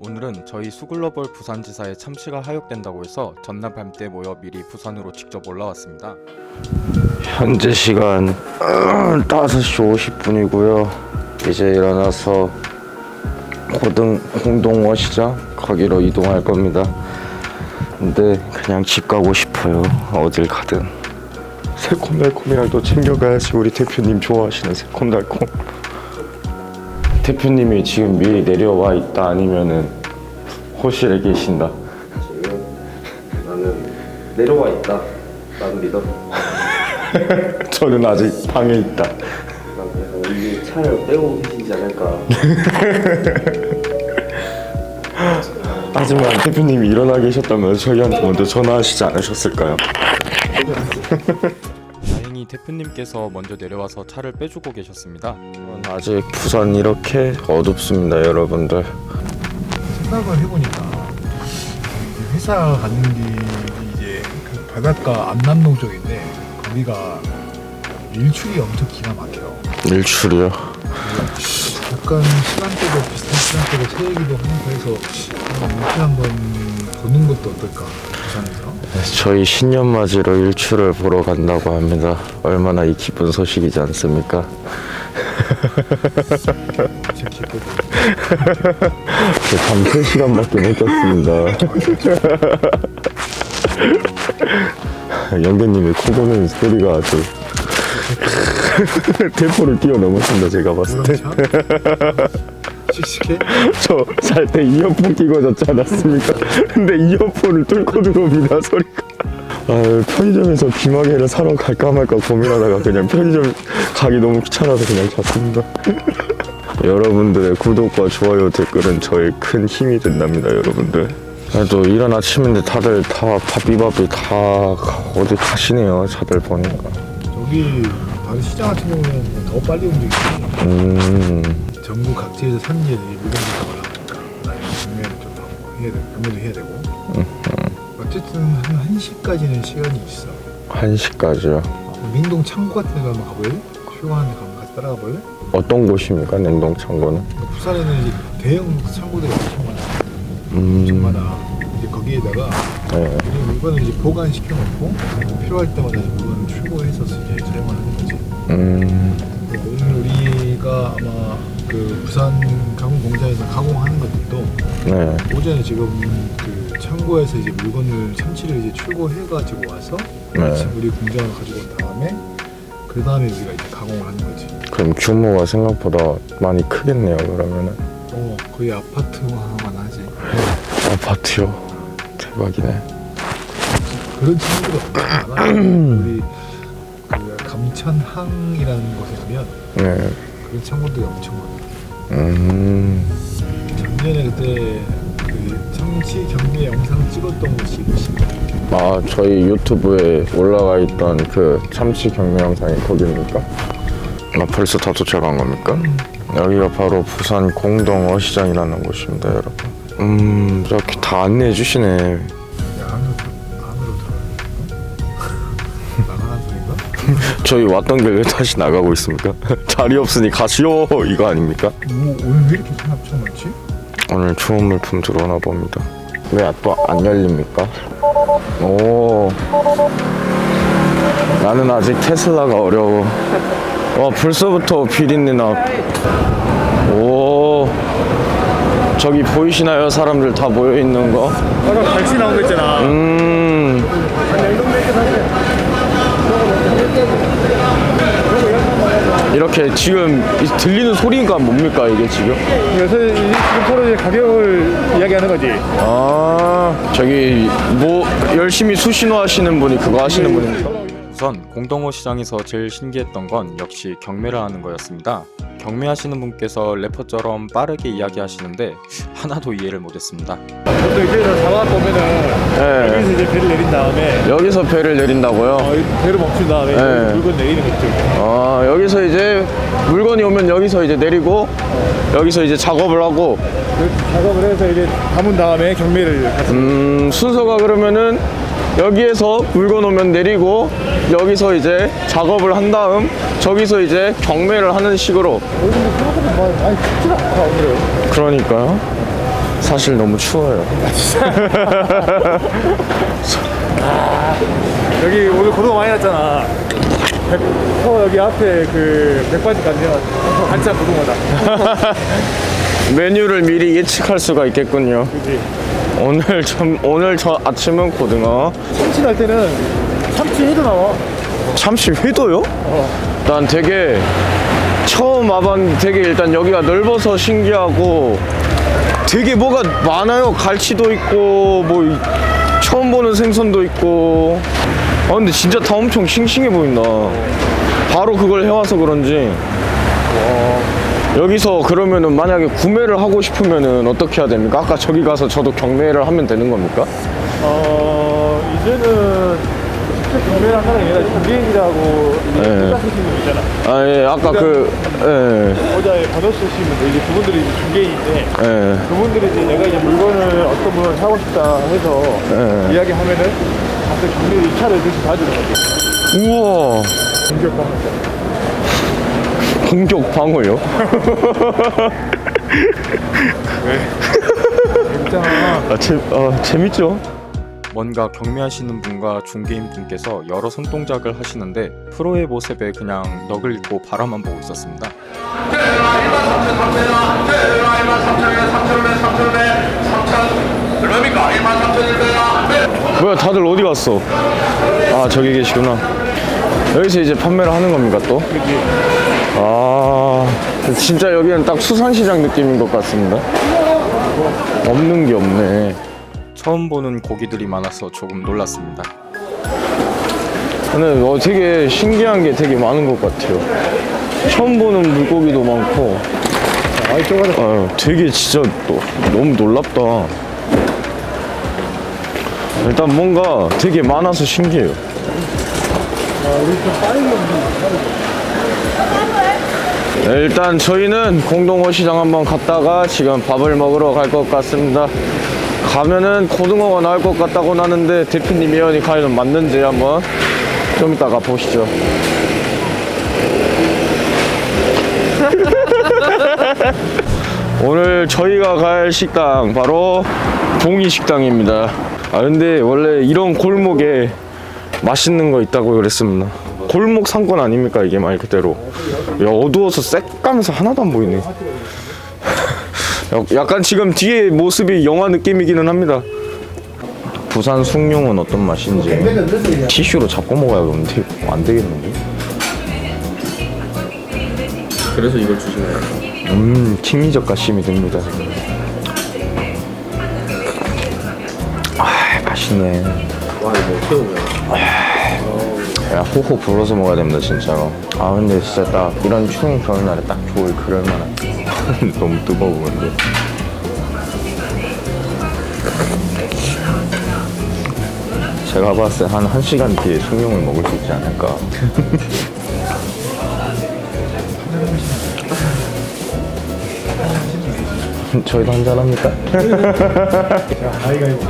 오늘은 저희 수글로벌 부산지사에 참치가 하역된다고 해서 전날 밤때 모여 미리 부산으로 직접 올라왔습니다. 현재 시간 5시 50분이고요. 이제 일어나서 고등 홍동원 시장 거기로 이동할 겁니다. 근데 그냥 집 가고 싶어요. 어딜 가든. 새콤달콤이라도 챙겨가야지 우리 대표님 좋아하시는 새콤달콤. 대표님이 지금 미리 내려와 있다 아니면은 호실에 계신다. 나는 내려와 있다. 나도 믿어. 저는 아직 방에 있다. 난 그냥 이 차를 빼고 계시지 않을까. 하지만 대표님이 일어나 계셨다면 저희한테 먼저 전화하시지 않으셨을까요? 대표님께서 먼저 내려와서 차를 빼주고 계셨습니다. 아직 부산 이렇게 어둡습니다, 여러분들. 생각을 해보니까 이제 회사 가는 길이 이제 그 바닷가 안남동 쪽인데 거기가 일출이 엄청 기가 막혀요. 일출이요. 약간 시간대도 비슷한 시간대로 새기도 하면서 일출 한번 보는 것도 어떨까 부산에서. 저희 신년 맞이로 일출을 보러 간다고 합니다. 얼마나 이 기쁜 소식이지 않습니까? 밤 3시간밖에 못 잤습니다. 영대님의 코 고는 소리가 아주 대포를 뛰어넘었습니다, 제가 봤을 때. 우렁차 씩씩해. 저 잘 때 이어폰 끼고 잤지 않았습니까? 근데 이어폰을 뚫고 들어옵니다 소리가 아 편의점에서 귀마개를 사러 갈까 말까 고민하다가 그냥 편의점 가기 너무 귀찮아서 그냥 잤습니다 여러분들의 구독과 좋아요 댓글은 저의 큰 힘이 된답니다 여러분들 그래도 이른 아침인데 다들 다 바삐바삐 다 어디 가시네요 다들 보니까 저기 다른 시장 같은 경우는 더 빨리 움직이지. 음 전국 각지에서 산지에 다 올라오니까 나의 경매를 좀 하고 해야 돼, 경매도 해야 되고. 어쨌든 한 1시까지는 시간이 있어. 1시까지요 민동 창고 같은 데 한번 가볼래? 휴가하는 데 가면 같이 따라가 볼래? 어떤 곳입니까 냉동 창고는? 부산에는 이제 대형 창고들이 엄청 많아. 엄청 음 많아. 이제 거기에다가 네. 우리 물건을 이제 보관시켜 놓고 필요할 때마다 이제 물건을 출고해서 이제 사용하는 거지. 음, 오늘 우리가 아마 그 부산 가공 공장에서 가공하는 것들도 네. 오전에 지금 그 창고에서 이제 물건을 참치를 이제 출고해 가지고 와서 네. 아침 우리 공장을 가지고 온 다음에 그 다음에 우리가 이제 가공을 하는 거지. 그럼 규모가 생각보다 많이 크겠네요 그러면은 어 거의 아파트화만 하지. 아파트요 대박이네 그런 친구가 많아. 우리 그 감천항이라는 곳에 가면 네. 그런 창고들이 엄청 많아. 음, 작년에 그때 그 참치 경매 영상 찍었던 곳이 있습니다. 아 저희 유튜브에 올라가 있던 그 참치 경매 영상이 거기입니까? 아 벌써 다 도착한 겁니까? 여기가 바로 부산 공동 어시장이라는 곳입니다 여러분 음 이렇게 다 안내해 주시네 저희 왔던 길 왜 다시 나가고 있습니까? 자리 없으니 가시오 이거 아닙니까? 오, 오늘 왜 이렇게 사람 엄청 많지? 오늘 좋은 물품 들어오나 봅니다. 왜또안 열립니까? 오. 나는 아직 테슬라가 어려워. 와, 벌써부터 비린내 나. 오. 저기 보이시나요? 사람들 다 모여 있는 거? 아까 같이 나온 거 있잖아. 음. 이렇게 지금 이 들리는 소리가 뭡니까 이게 지금? 그래서 지금 서로 이제 가격을 이야기하는 거지. 아 저기 뭐 열심히 수신호 하시는 분이 그거 하시는 분입니까? 우선 공동호 시장에서 제일 신기했던 건 역시 경매를 하는 거였습니다. 경매하시는 분께서 래퍼처럼 빠르게 이야기하시는데 하나도 이해를 못했습니다. 보통 이제서 잡아 보면은 네 여기서 이제 배를 내린 다음에 여기서 배를 내린다고요? 어, 배를 멈춘 다음에 네. 물건 내리는 거죠. 아 여기서 이제 물건이 오면 여기서 이제 내리고 여기서 이제 작업을 하고 그 작업을 해서 이제 담은 다음에 경매를 같이 음 순서가 그러면은 여기에서 물건 오면 내리고 여기서 이제 작업을 한 다음 저기서 이제 경매를 하는 식으로. 그러니까요 사실 너무 추워요. 여기 오늘 고생 많이 났잖아. 백, 어, 여기 앞에 그 백바지 간지가 한참 고등어다. 메뉴를 미리 예측할 수가 있겠군요. 그지? 오늘 점 오늘 저 아침은 고등어. 참치 날 때는 참치 회도 나와. 참치 회도요? 어. 난 되게 처음 와봤는데 되게 일단 여기가 넓어서 신기하고 되게 뭐가 많아요. 갈치도 있고 뭐 이- 처음 보는 생선도 있고. 아 근데 진짜 다 엄청 싱싱해 보인다. 바로 그걸 해와서 그런지. 여기서 그러면은 만약에 구매를 하고 싶으면은 어떻게 해야 됩니까? 아까 저기 가서 저도 경매를 하면 되는 겁니까? 어, 이제는 직접 경매를 한다는 게 아니라 중개인이라고 이제 네. 똑같으신 분 있잖아. 아 예, 아까 그 예, 모자에 번호 분들 이제 그분들이 이제 중개인인데 예. 그분들이 이제 내가 이제 물건을 어떤 물건을 사고 싶다 해서 네. 이야기하면은 가끔 경매 이 차를 대신 봐주는 거지. 우와. 공격 방문. 공격 방어요? 아, 재, 아 재밌죠? 뭔가 경매하시는 분과 중개인 분께서 여러 손동작을 하시는데 프로의 모습에 그냥 넋을 잃고 바라만 보고 있었습니다. 뭐야 다들 어디 갔어? 아 저기 계시구나. 여기서 이제 판매를 하는 겁니까 또? 아 진짜 여기는 딱 수산시장 느낌인 것 같습니다. 없는 게 없네. 처음 보는 고기들이 많아서 조금 놀랐습니다. 근데 어, 되게 신기한 게 되게 많은 것 같아요. 처음 보는 물고기도 많고. 아, 이쪽으로 아, 되게 진짜 또 너무 놀랍다. 일단 뭔가 되게 많아서 신기해요. 네, 일단 저희는 공동어 시장 한번 갔다가 지금 밥을 먹으러 갈 것 같습니다. 가면은 고등어가 나올 것 같다고 하는데 대표님 예언이 과연 맞는지 한번 좀 이따가 보시죠. 오늘 저희가 갈 식당 바로 봉이 식당입니다. 아 근데 원래 이런 골목에 맛있는 거 있다고 그랬습니다. 골목 상권 아닙니까 이게 말 그대로. 야 어두워서 새까면서 하나도 안 보이네. 약- 약간 지금 뒤에 모습이 영화 느낌이기는 합니다. 부산 숭늉은 어떤 맛인지 티슈로 잡고 먹어야겠는데 안 되겠는데? 그래서 이걸 주신 거예요. 음, 킹리적 가심이 됩니다. 아, 맛있네. 와 이거 보면 야, 호호 불어서 먹어야 됩니다, 진짜로. 아, 근데 진짜 딱 이런 추운 겨울날에 딱 좋을 그럴 만한. 너무 뜨거워, 근데. 제가 봤을 때 한 1시간 뒤에 숭늉을 먹을 수 있지 않을까. 저희도 한잔합니까? 자, 가위가위보.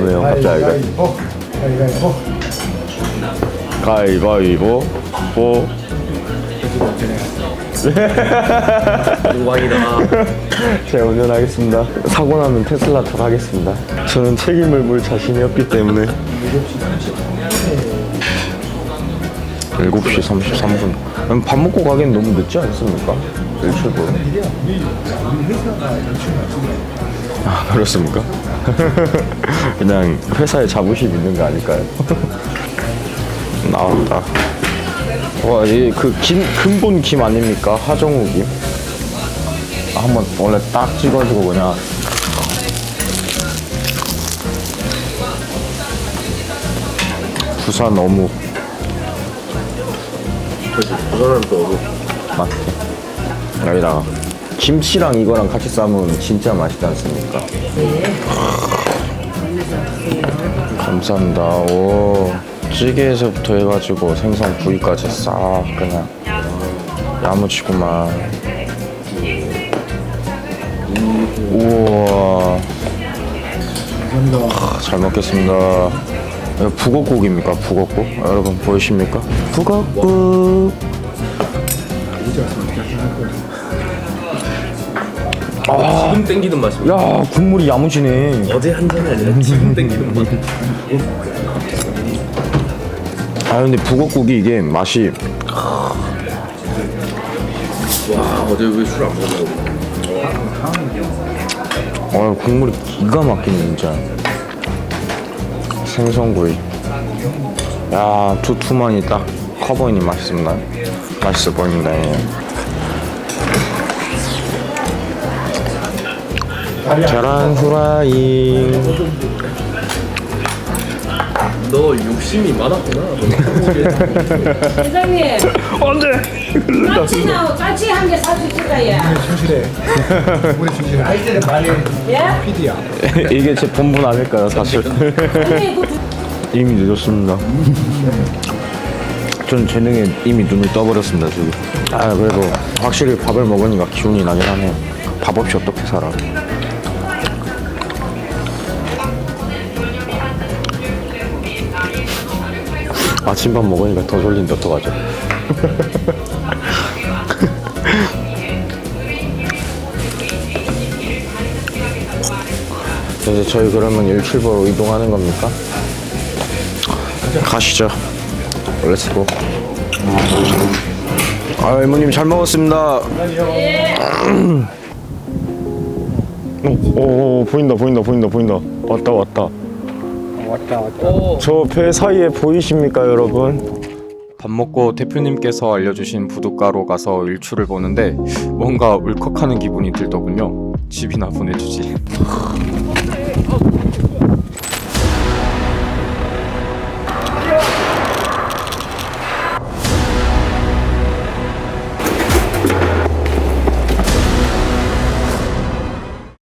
왜요, 갑자기? 가위가위보. 가위바위보, 보. 영광이다. 제가 운전하겠습니다. 사고 나면 테슬라 탓하겠습니다. 저는 책임을 물 자신이 없기 때문에. 7시 33분. 그럼 밥 먹고 가기엔 너무 늦지 않습니까? 일출보로. 아, 그렇습니까? 그냥 회사에 자부심 있는 거 아닐까요? 나왔다. 와, 이그 김, 근본 김 아닙니까? 하정우 김? 한번 원래 딱 찍어주고 그냥 부산 어묵 부산은 또 어묵. 맞게 여기다가 김치랑 이거랑 같이 싸면 진짜 맛있지 않습니까? 감사합니다. 오 찌개에서부터 해가지고 생선 구이까지 싹 그냥 야무치구만. 우와. 아, 잘 먹겠습니다. 이거 북어국입니까? 북어국? 여러분 보이십니까? 북어국. 지금 땡기는 맛입니다. 야 국물이 야무지네. 어제 한 아니라 지금 땡기는 맛. 아 근데 북어국이 이게 맛이 와 어제 왜 술 안 먹었나? 어 국물이 기가 막히네 진짜. 생선구이. 야 두툼하니 딱 커 보이니 맛있습니다. 맛있어 보입니다. 예. 계란 후라이. 너 욕심이 많았구나. 회장님 안돼. 까치나 까치 한 개 사줄 거야. 충실해. 우리 충실해. 예? PD야. 이게 제 본분 아닐까요 사실. 근데 그 이미 늦었습니다. 전 재능에 이미 눈을 떠버렸습니다 지금. 아 그래도 확실히 밥을 먹으니까 기운이 나긴 하네요. 밥 없이 어떻게 살아? 아침밥 먹으니까 더 졸린데 어떡하죠? 이제 저희 그러면 일출보로 이동하는 겁니까? 가시죠. 렛츠고. 아, 이모님 잘 먹었습니다. 오, 오, 오, 보인다, 보인다, 보인다, 보인다. 왔다, 왔다. 왔다 왔다. 저 배 사이에 보이십니까, 여러분? 밥 먹고 대표님께서 알려주신 부둣가로 가서 일출을 보는데 뭔가 울컥하는 기분이 들더군요. 집이나 보내주지.